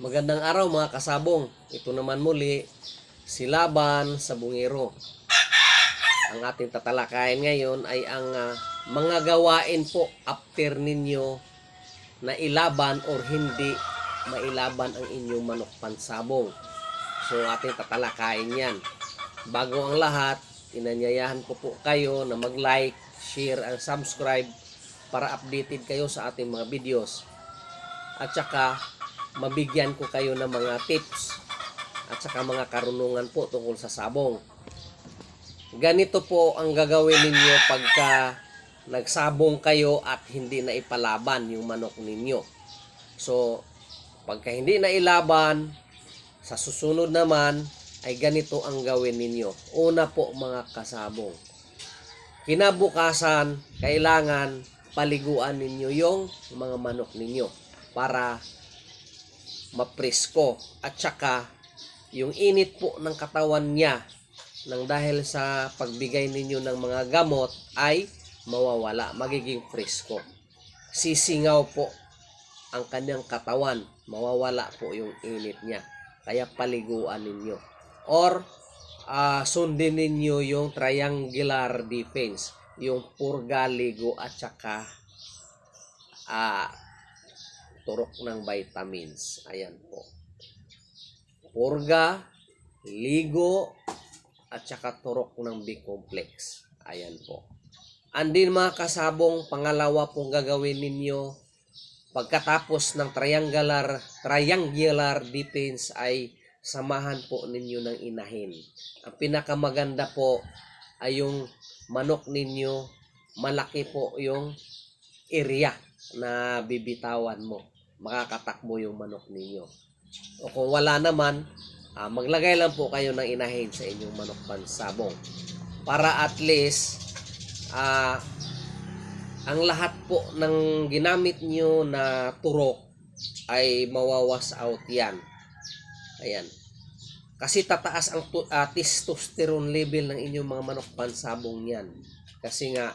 Magandang araw mga kasabong. Ito naman muli, si Laban sa Bungero. Ang ating tatalakayin ngayon ay ang ah, mga gawain po after ninyo na ilaban or hindi mailaban ang inyong manok pansabong. So ating tatalakayin yan. Bago ang lahat, inanyayahan ko po kayo na mag-like, share, and subscribe para updated kayo sa ating mga videos. At saka, mabigyan ko kayo ng mga tips at saka mga karunungan po tungkol sa sabong. Ganito po ang gagawin ninyo pagka nagsabong kayo at hindi na ipalaban yung manok ninyo. So, pagka hindi na ilaban, sa susunod naman ay ganito ang gawin ninyo. Una po mga kasabong. Kinabukasan, kailangan paliguan ninyo yung mga manok ninyo para mapresko at saka yung init po ng katawan niya nang dahil sa pagbigay ninyo ng mga gamot ay mawawala, magiging presko. Sisingaw po ang kanyang katawan, mawawala po yung init niya. Kaya paliguan ninyo. Or ah, sundin ninyo yung triangular defense, yung purga, ligo at saka ah, turok ng vitamins. Ayan po. Purga, ligo, at saka turok ng B-complex. Ayan po. Andin mga kasabong, pangalawa pong gagawin ninyo pagkatapos ng triangular triangular defense ay samahan po ninyo ng inahin. Ang pinakamaganda po ay yung manok ninyo, malaki po yung area na bibitawan mo. Makakatakbo yung manok ninyo. O kung wala naman, ah, maglagay lang po kayo ng inahin sa inyong manok pansabong. Para at least, ah, ang lahat po ng ginamit nyo na turok ay mawawas out yan. Ayan. Kasi tataas ang ah, testosterone level ng inyong mga manok pansabong yan. Kasi nga,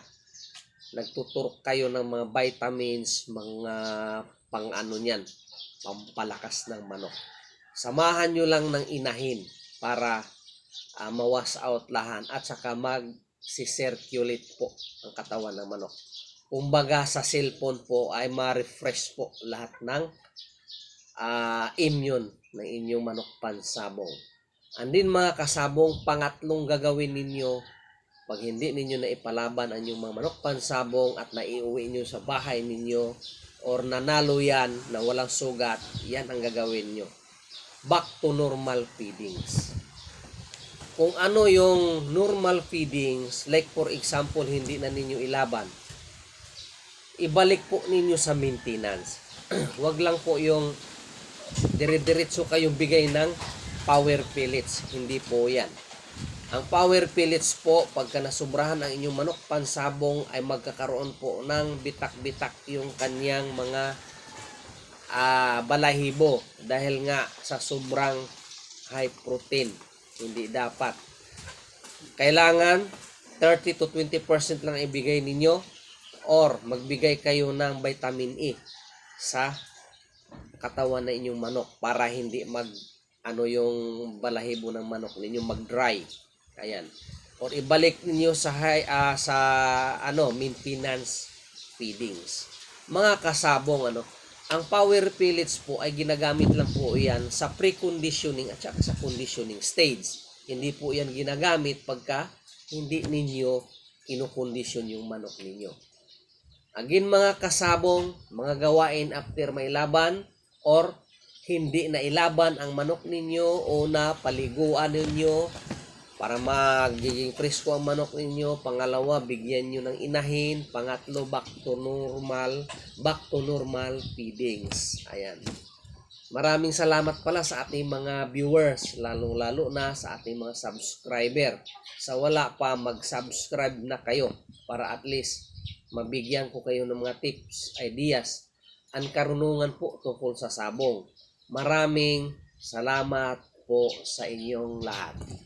nagtuturok kayo ng mga vitamins, mga pang ano niyan, pampalakas ng manok. Samahan nyo lang ng inahin para ah, mawas out lahan at saka mag circulate po ang katawan ng manok. Kumbaga sa cellphone po ay ma-refresh po lahat ng ah, immune ng inyong manok pansabong. Andin mga kasabong, pangatlong gagawin ninyo pag hindi ninyo na ipalaban ang inyong mga manok pansabong at naiuwi nyo sa bahay ninyo or nanalo yan na walang sugat, yan ang gagawin nyo. Back to normal feedings. Kung ano yung normal feedings, like for example, hindi na ninyo ilaban, ibalik po ninyo sa maintenance. Huwag lang po yung dire-diretso kayong bigay ng power pellets. Hindi po yan. Ang power pellets po, pagka nasubrahan ang inyong manok pansabong, ay magkakaroon po ng bitak-bitak yung kanyang mga ah, balahibo. Dahil nga sa sobrang high protein. Hindi dapat. Kailangan 30 to 20% lang ibigay ninyo or magbigay kayo ng vitamin E sa katawan na inyong manok para hindi mag ano yung balahibo ng manok ninyo mag-dry. Ayan. Or ibalik ninyo sa high, ah, sa ano maintenance feedings. Mga kasabong ano, ang power pellets po ay ginagamit lang po yan sa preconditioning at saka sa conditioning stage. Hindi po yan ginagamit pagka hindi ninyo kinukondisyon yung manok ninyo. Again mga kasabong, mga gawain after may laban or hindi na ilaban ang manok ninyo o na paliguan ninyo para magiging presko ang manok ninyo. Pangalawa, bigyan nyo ng inahin. Pangatlo, back to normal, back to normal feedings. Ayan. Maraming salamat pala sa ating mga viewers, lalong-lalo na sa ating mga subscriber. Sa wala pa, mag-subscribe na kayo para at least mabigyan ko kayo ng mga tips, ideas, ang karunungan po tungkol sa sabong. Maraming salamat po sa inyong lahat.